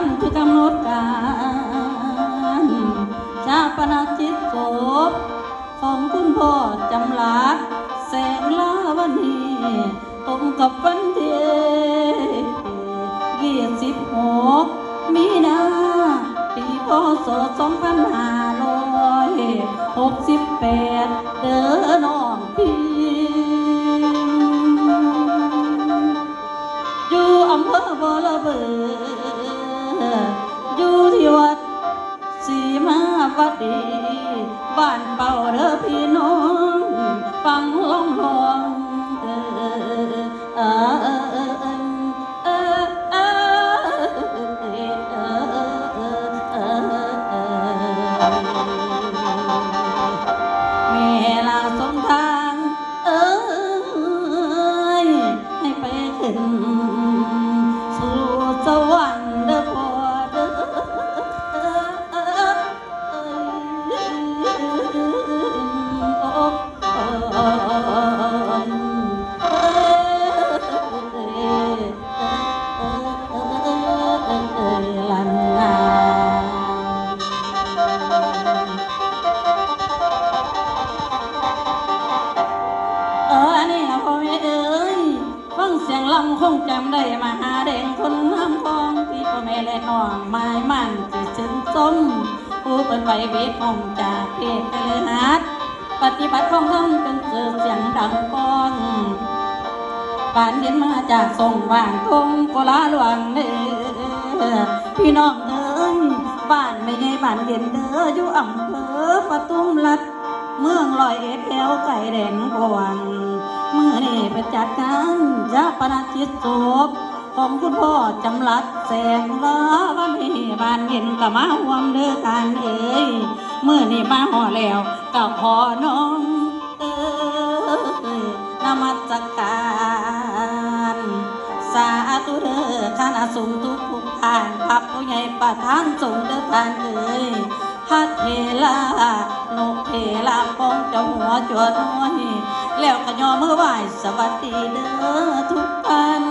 วันคือกำหนดการชาปนจิตศพของคุณพ่อจำลาแสงลาวันนี้ตรงกับวันที่ยี่สิบหกมีนาปีพศสองพันห้าร้อยหกสิบแปดเด้อน้องพี่อยู่อำเภอบ่อระเบือ วัดดี บ้านเป่า ทรงว่างทงโกลาหลวงเด้อพี่น้องเอ้ยบ้านไม่ใช่บ้านเย็นเด้ออยู่อำเภอปทุมรัฐเมืองลอยเอ็ดแถวไก่แดงกวางเมื่อนี่ไปจัดการยาปนาชิตศพของคุณพ่อจำรัดแสงล้าวันนี้บ้านเย็นกับมาห่วมเด้อกันเอ้ยเมื่อนี่มาห่อแล้วกับพอน้อง ณะสงฆ์ทุกทุกท่านพระผู้ใหญ่ประธานสงฆ์เด้อท่านเอ้ยฮัดเทลานกเทลาปองเจ้าหัวจวดน้อยแล้วก็ยอมือไหว้สวัสดีเด้อทุกท่าน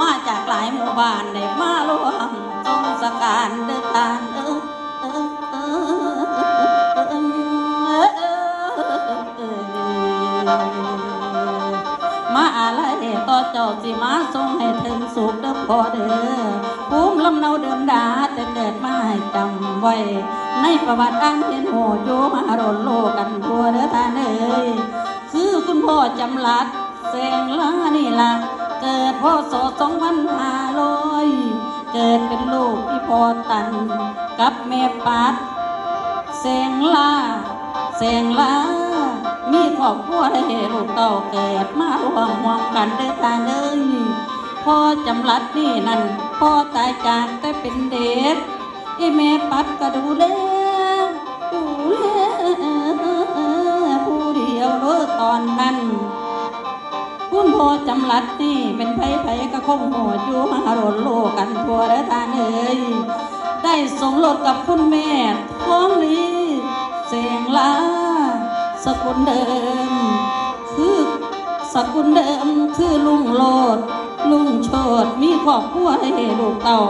มาจากหลายหมู่บ้านได้มาร่วมทรงสการเด้อท่านเออ อเจ้าสิมาทรงให้ถึงสุขเด้อพ่อเด้อภูมิลำเนาเดิมดาแต่เกิดมาให้จำไว้ ในประวัติอ่านเห็นโหโยมาโดนโลกันทั่วเด้อท่านเอ้ยคือคุณพ่อจำลัดแสงลานี่ละเกิดพ่อสอสองพันห้าร้อยเกิดเป็นลูกพี่พ่อตัน กับแม่ปัดแสงลาแสงลา มีครอบครัวได้ลูกเต่าเกิดมารวมห่วงกันเด้อท่าเอ้ยพ่อจำลัดนี่นั่นพ่อตายจากแต่เป็นเด็กไอีแม่ปัดก็ดูแลดูแลผู้เดียวเด้อตอนนั้นคุณพ่อจำลัดนี่เป็นไผไผก็คงโหดอยู่มาโรนโลกกันทั่วเด้อท่าเอ้ยได้สมรสกับคุณแม่ สกุลเดิมคือลุงโลด ลุงโชดมีครอบครัวให้ลูกเต่า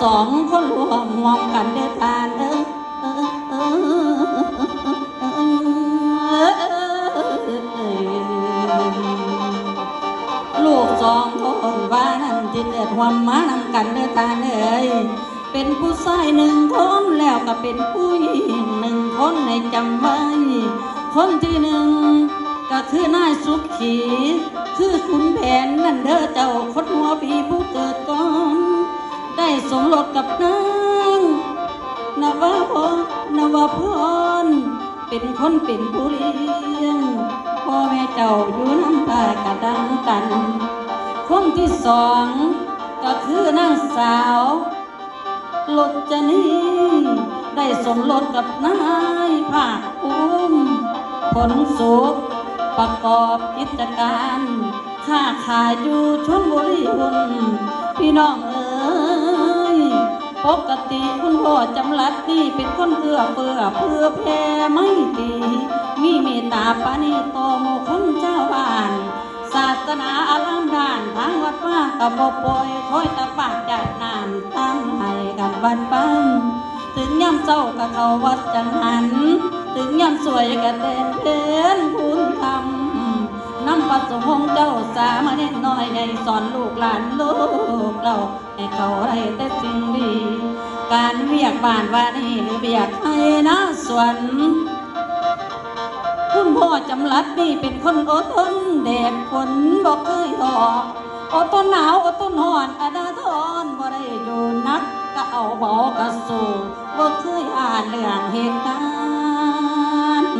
สองคนรวมมองกันเด้อทานเออเอลูกสองคนว่านั่นจิตเดือดหวมมานำกันเด้อทาเอ้ยเป็นผู้ชายหนึ่งคนแล้วก็เป็นผู้หญิงหนึ่งคนในจำไว้คนที่หนึ่งก็คือนายสุขี คือขุนแผนนั่นเด้อเจ้าคนหัวปีผู้เกิดก่อน ได้สมรสกับนางนวพรนวพรเป็นคนเป็นผู้เลี้ยงพ่อแม่เจ้าอยู่น้ำตากระดังกันคนที่สองก็คือนางสาวลดจะนี่ได้สมรสกับนายภาคภูมิผลสุขประกอบกิจการ ค้าขายอยู่ชนบุรีหุ่นพี่น้องเอ๋ยปกติคุณพ่อจำลัดนี่เป็นคนเอื้อเฟื้อเพื่อแผ่ไม่ดีมีเมตตาปานีโตโมคนเจ้าบ้าน ศาสนาอารามด้านทางวัดว่ากับบปล่อยคอยตะปากจากนานตั้งให้กันวันปันถึงย่ำเศร้าก็เขาวัดจังหัน ถึงย่ำสวยก็เต้นเพลนคุณทำ น้ำปัสสาวงเจ้าษามเน้นน้อยใหญ่สอนลูกหลานลูกเราให้เขาได้แต่สิ่งดี การเวียกบ้านว่านี่หรือเวียกให้นะสวนคุณพ่อจำรัดนี่เป็นคนอดทนแดดฝนบอกเคยอออดทนหนาวอดทนหอนอดาทอนบ่ได้อยู่นักก็เอาบอกกระสูบ่เคยอ่านเรื่องเหตุการณ์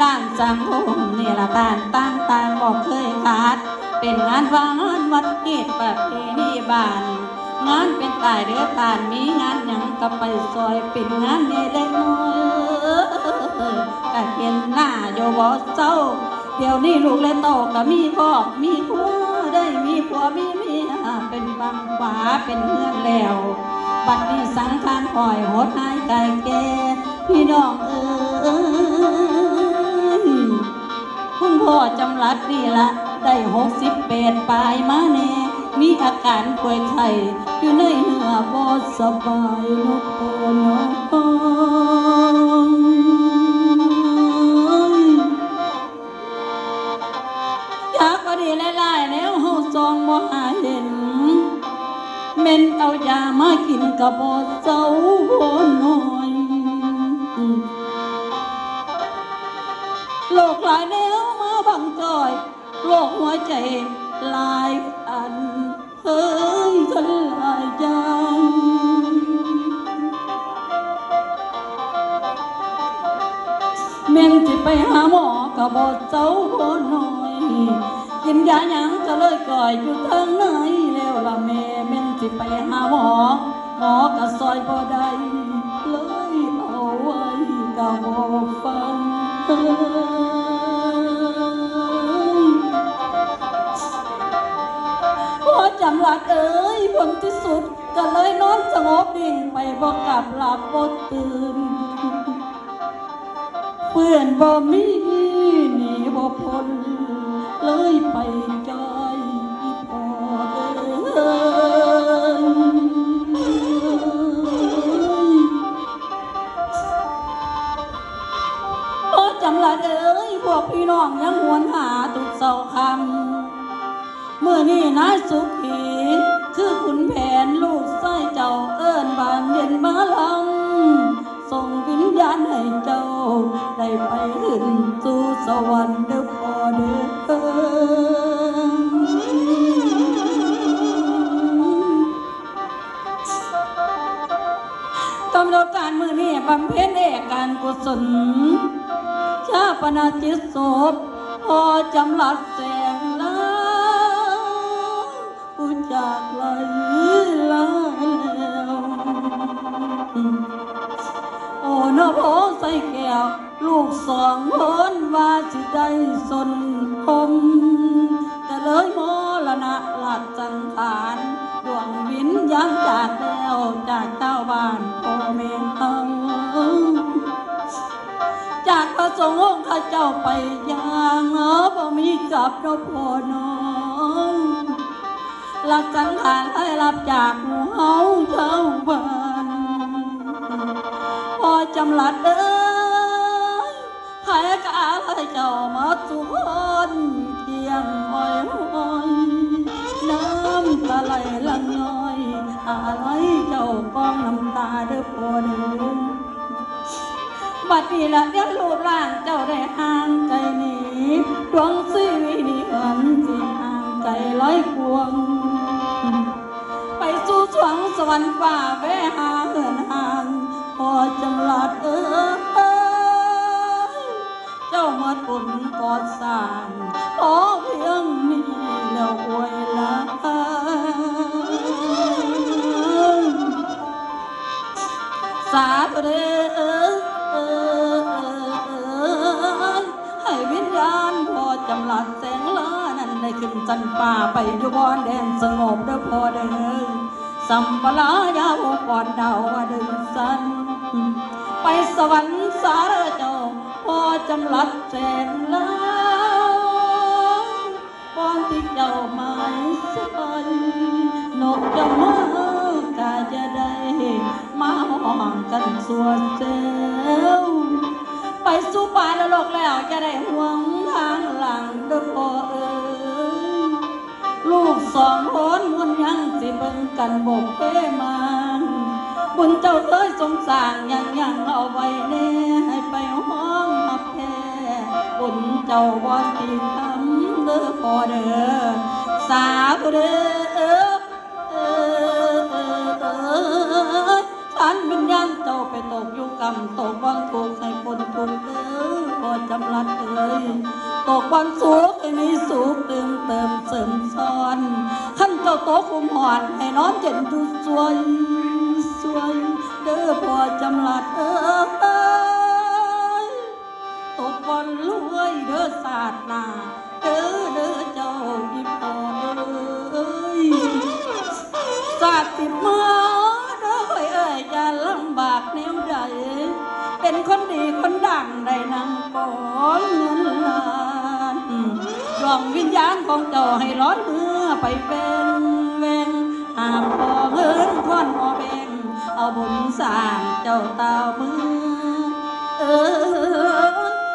ด้านสังคม นี่ละด้านต่างๆบอกเคยขาด เป็นงานวางานวัดเหตุประเพณีบ้าน งานเป็นตายเดือทานมีงานหยังก็ไปซอยเป็นงานเล็กน้อยก็เห็นหน้าโยบอเจ้า เดี๋ยวนี้ลูกและโตก็มีพ่อมีผัวได้มีผัวมีเมียเป็นบางฝาเป็นเพื่อนแล้วบัดนี้สังขารคอยหดหายใจแก่พี่น้องเอ้ย พ่อจำรัดนี่ละได้หกสิบแปดปลายมาแน่มีอาการป่วยไข้อยู่ในเนื้อบ่สบายเนาะพ่อเนาะอยากก็ดีหลายๆแล้วเฮาซองบ่หาเห็นเม่นเอายามากินก็บ่เจ้าบ่น้อย หมอก็บอเจ้าบ่น้อย กินยาหยังก็เลยก่อยอยู่ทางไหนแล้วละแม่เม่นที่ไปหาหมอหมอก็ซอยบ่ได้เลยเอาไว้ก็บ่ฟังพอจำหลักเอ้ยผลที่สุดก็เลยนอนสงบดิ่งไปบอกกลับหลับบ่ตื่นเพื่อนบ่มี นีบ่พ้นเลยไปจอยอีพอเอ้ยโอ้จำหลาดเอ้ยพวกพี่น้องยังหวนหาทุกเสาคำเมื่อนี่นายสุขีคือขุนแผนลูกไส้เจ้าเอิ้นบานเย็นมาลำส่งวิญญาณให้เจ้า ได้ไปขึ้นสู่สวรรค์เด้อ บำเพ็ญเอกการกุศล ชาปนาจิตศพพอจำหลัดแสงลาผู้จากไหลลาแล้วโอ้นโพใส่แก้ว ลูกสองคนว่าสิได้สนพมก็เลยโมละนะหลัดสังขารดวงวิญญาณจากแล้วจากเจ้าบ้านพ่อแม่เฮา สงฆ์องค์ข้าเจ้าไปอย่างเออบ่มีกลับนพ่อน้องหลักสังขารให้รับจากหมู่เฮาเจ้าบ้านพอจำหลัดเอ้ยใครกาให้เจ้ามาสุคนเที่ยงอ้อยอ้อยน้ำตาไหลลังย้อยอะไรเจ้ากองน้ำตาเด้อพ่อเด้อ บัดนี้ละเดี๋ยวรูปร่างเจ้าได้ห่างไกลหนีดวงชีวินี้อันสิห่างไกลร้อยพวง ไปสู่สวงสวรรค์ฝ่าแวหาเหินห่างพอจำหลัดเอ้ยเจ้ามาตุนกอดสางขอเพียงนี้แล้วอวยลาสาธุเด้อ จำหลัดแสงล้านั้นได้ขึ้นจันป่าไปอยู่บอนแดนสงบเด้อพอเด้อสัมปลายาวก่อนดาวว่าเดินสัน ไปสวรรค์สาเด้อเจ้าพอจำหลัดแสงล้าก่อนที่เจ้าหมายสายนกจะมากาจะได้มาห้องกันส่วนเจ้าไปสู่ป่าและโลกแล้วจะได้ กันบกเป้มันบุญเจ้าเคยสงสารยังยังเอาไว้แน่ให้ไปห้องหับแท้บุญเจ้าบ่สิทำเด้อพอเด้อสาธุเด้อเออเออเออเออฉันวิญญาณเจ้าไปตกอยู่กรรมตกวันถูกให้คนทุกข์เด้อพอจำรัดเอ้ยตกวันสุขให้มีสุขเติมเติมเสริมซ้อน เจ้าโตะคุมหอนให้น้อนเจ็นดูสวยสวยเด้อพอจำลัดเอ้ยตกวันรวยเด้อศาสตร์นาเด้อเด้อเจ้าอีพอเอ้ยศาสตร์ติดมาเด้อเอ้ยเอ้ยจะลำบากแนวใดเป็นคนดีคนดังได้นำกองเงินล้านดวงวิญญาณของเจ้าให้ร้อนเมื่อไปเป็นามพอเงินท่อนพอเบงเอาบุญสร้างเจ้าตามือเออ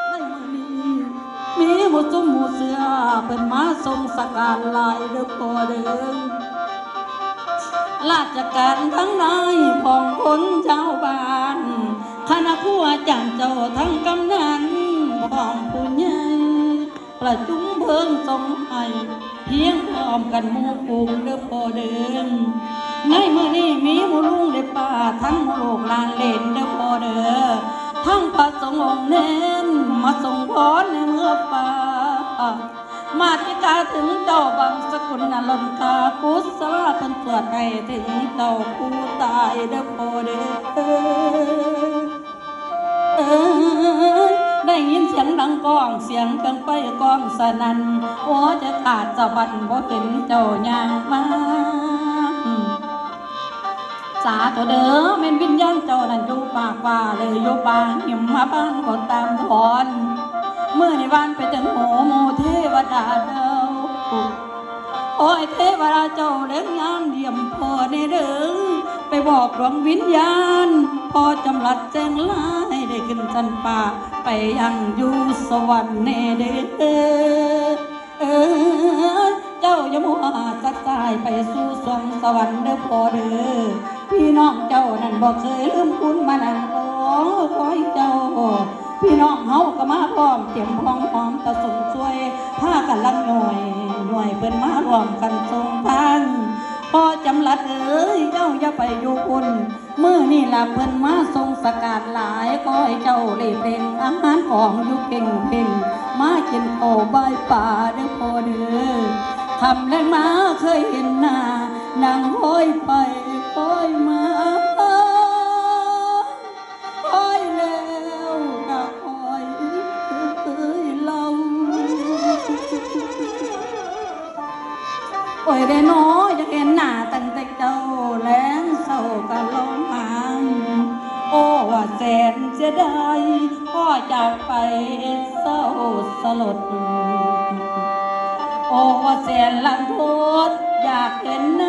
ในมือนี้มีหมูจุ่มหมูเสือเป็นมาทรงสการลายเด้อพอเด้อราชการทั้งนายพ้องคนชาวบ้านคณะผู้อาจารย์เจ้าทั้งกำนันพ้องผู้ใหญ่ประจุมเพิ่งทรงให้ เพียงพร้อมกันหมู่กลุ่มเด้อพอเดินในเมื่อนี้มีหมู่ลุงได้ป่าทั้งหมู่ลูกลานเล่นเด้อพอเด้อทั้งพระสงฆ์องค์เน้นมาส่งพรในเมื่อป่ามาติกาถึงเจ้าบางสกุลนลนตาพุทธลาเป็นตรวจให้ถึงเจ้าผู้ตายเด้อพเด้อเอ้ย ได้ยินเสียงดังก้อง เสียงเครื่องไฟก้องสนั่นโอ้จะขาดสะบันบ่เห็นเจ้าอย่างมาสาธุเด้อแม่นวิญญาณเจ้านั่นอยู่ปากว่าเลยอยู่ปางหิมมาบ้างก็ตามถอนเมื่อในบ้านไปถึงโหโมเทวดาเดาโอ้ยเทวดาเจ้าเล่นงานเยี่ยมพอในเด้อ ไปบอกดวงวิญญาณ พอจำรัดแจ้งลายได้ขึ้นจันป่า ไปยังอยู่สวรรค์เนเด้อเออเจ้าอย่ามัวจักสายไปสู่สวงสวรรค์เด้อพอเด้อพี่น้องเจ้านั่นบอกเคยลืมคุณมานั่งรอคอยเจ้าพี่น้องเฮาก็มาพร้อมเตรียมพร้อมพร้อมตะสงช่วยพากันลังหน่วย หน่วยเพิ่นมารวมกันทรงทาง พอจำลัดเอ้ยเจ้าอย่าไปอยู่อุ่นมื้อนี่ละเพิ่นมาทรงสกาดหลายก็ให้เจ้าได้เพ่งอาหารของอยู่เพ่งเพ่งมากินโอบายป่าเด้อพอเด้อคำแรงมาเคยเห็นหน้านางห้อยไปห้อยมาคอยแล้วก็คอยเอ้ยเราโอ้ยได้น้อย ดายพ่อจากไปเศร้าสลด โอ้ว่าแสนลังโทษอยากเห็นหน้า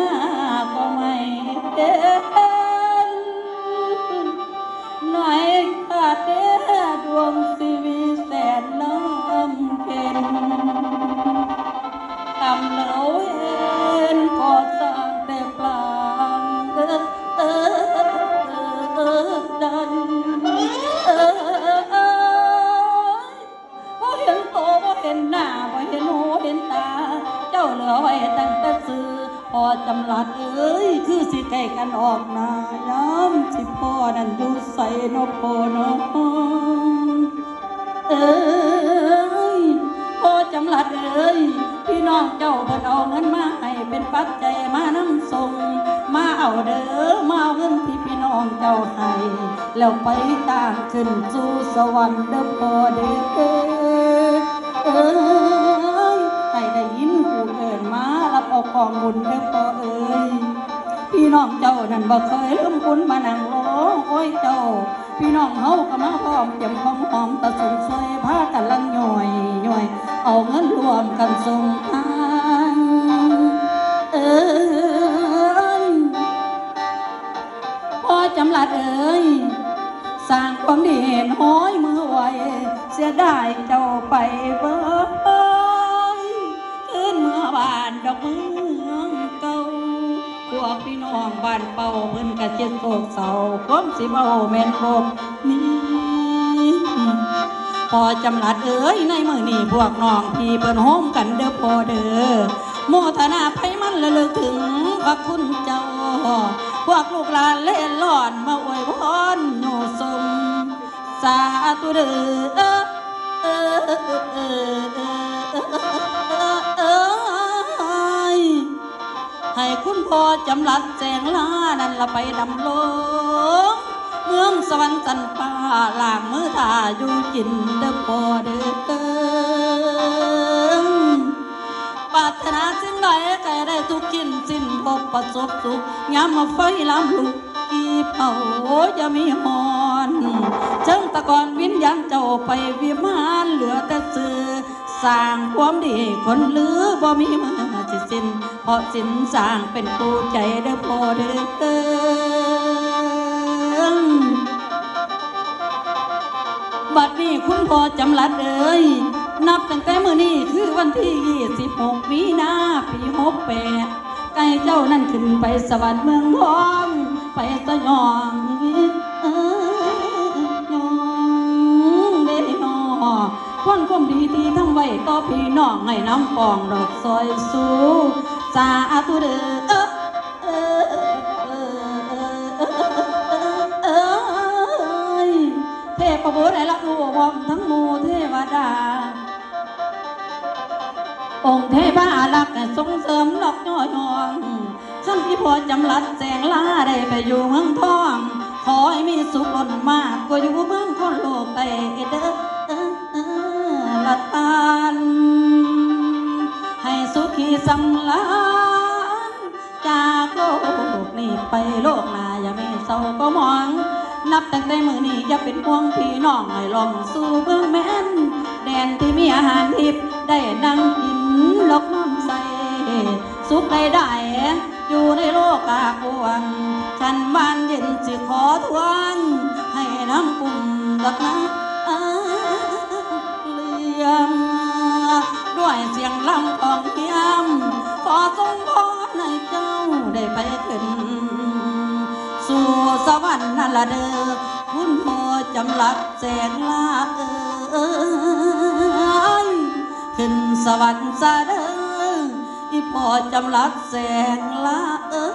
ำลัดเอ้ย คือสิใกล้กันออกนาย้ำสิพ่อนั่นอยู่ใส่นอพอนอเอ้ยพอจำลัดเอ้ย พี่น้องเจ้าเพิ่นเอาเงินมาให้เป็นปัจจัยมานำส่งมาเอาเด้อมาเอาเงินที่พี่น้องเจ้าให้แล้วไปต่างขึ้นสู่สวรรค์เด้อพอเด้อเอ้ยให้ได้ยินผู้เกินมารับเอาของบุญเด้อพอเอ้ยพี่ น้องเจ้านั่นบ่เคยลืมคุณมานั่งรอโอ้ยเจ้า พี่น้องเฮาก็มาพร้อมเตรียมของหอมตะสงช่วยพากันลังย่อยย่อย เอาเงินรวมกันส่งทางเอ้ยพ่อจำลัดเอ้ยสร้างความดีเห็นห้อยมือไวเสียดายเจ้าไปเบิดขึ้นเมื่อบานดอกมือ วกพี่น้องบ้านเป่าเพิ่นกะเจ็ดโศกเศร้าคมสิเมาแม่นคบนี่พอจำลัดเอ้ยในมือนี่พวกน้องพี่เปิ้นโฮมกันเด้อพอเด้อโมทนาไพมันระลึกถึงพระคุณเจ้า พวกลูกหลานเล่นหลอนมาอวยพรโยสม สาธุเด้อเออเออเออเออเออเอ ให้คุณพ่อจำลัดแจงลานั่นละไปดำลงเมืองสวรรค์จันป่าล่างมือท่าอยู่จินเด้อพ่อเด้อปรารถนาสิ่งใดก็ได้ทุกขินสิ้นพบประสบสุขยามมาไฟลำลุกอีเผาจะมีหอนเชิงตะกอนวิญญาณเจ้าไปวิมานเหลือแต่สื่อสร้างความดีคนหรือบ่มีมือ สิ้น เพราะสินสร้างเป็นปูใจเด้อพอเด้อบัดนี้คุณพ่อจำลัดเอ้ยนับตั้งแต่มื้อนี้คือวันที่26มีนาปี68ใกล้เจ้านั่นขึ้นไปสวรรค์เมืองทอง ไปสยอง คนความดีที่ทำไว้ต่อพี่น้องให้น้ำปองดอกซอยสู้สาธุเด้อเออเออเออเออเออเทพบุตรให้รับรู้วอมทั้งมูเทวดา องค์เทพารักษ์ส่งเสริมหลอกย่อยองขั้นที่พอจำลัดแสงล่าได้ไปอยู่เมืองทอง ขอให้มีสุขล้นมากกว่าอยู่เมืองคนโลกแต่เด้อ ละทาน ให้สุขีสำลานจากโลกนี้ไปโลกหน้าอย่าไม่เศร้าก็มอง นับตั้งแต่มือนี้อย่าเป็นห่วงพี่น้องให้ลองสู่เบื้องแม่น แดนที่มีอาหารทิพย์ได้นั่งกินลกน้ำใสสุขใดได้อยู่ในโลกกากวงฉันบ้านเย็นสิขอทวงให้น้ำปุ่มดักน้ำ มด้วยเสียงลำของเทียมขอทรงพรให้เจ้าได้ไปขึ้น สู่สวรรค์นั่นละเด้อคุณพ่อจำลัดแสงลาเอ้ยขึ้นสวรรค์ซะเด้ออีพ่อจำลัดแสงลาเอ้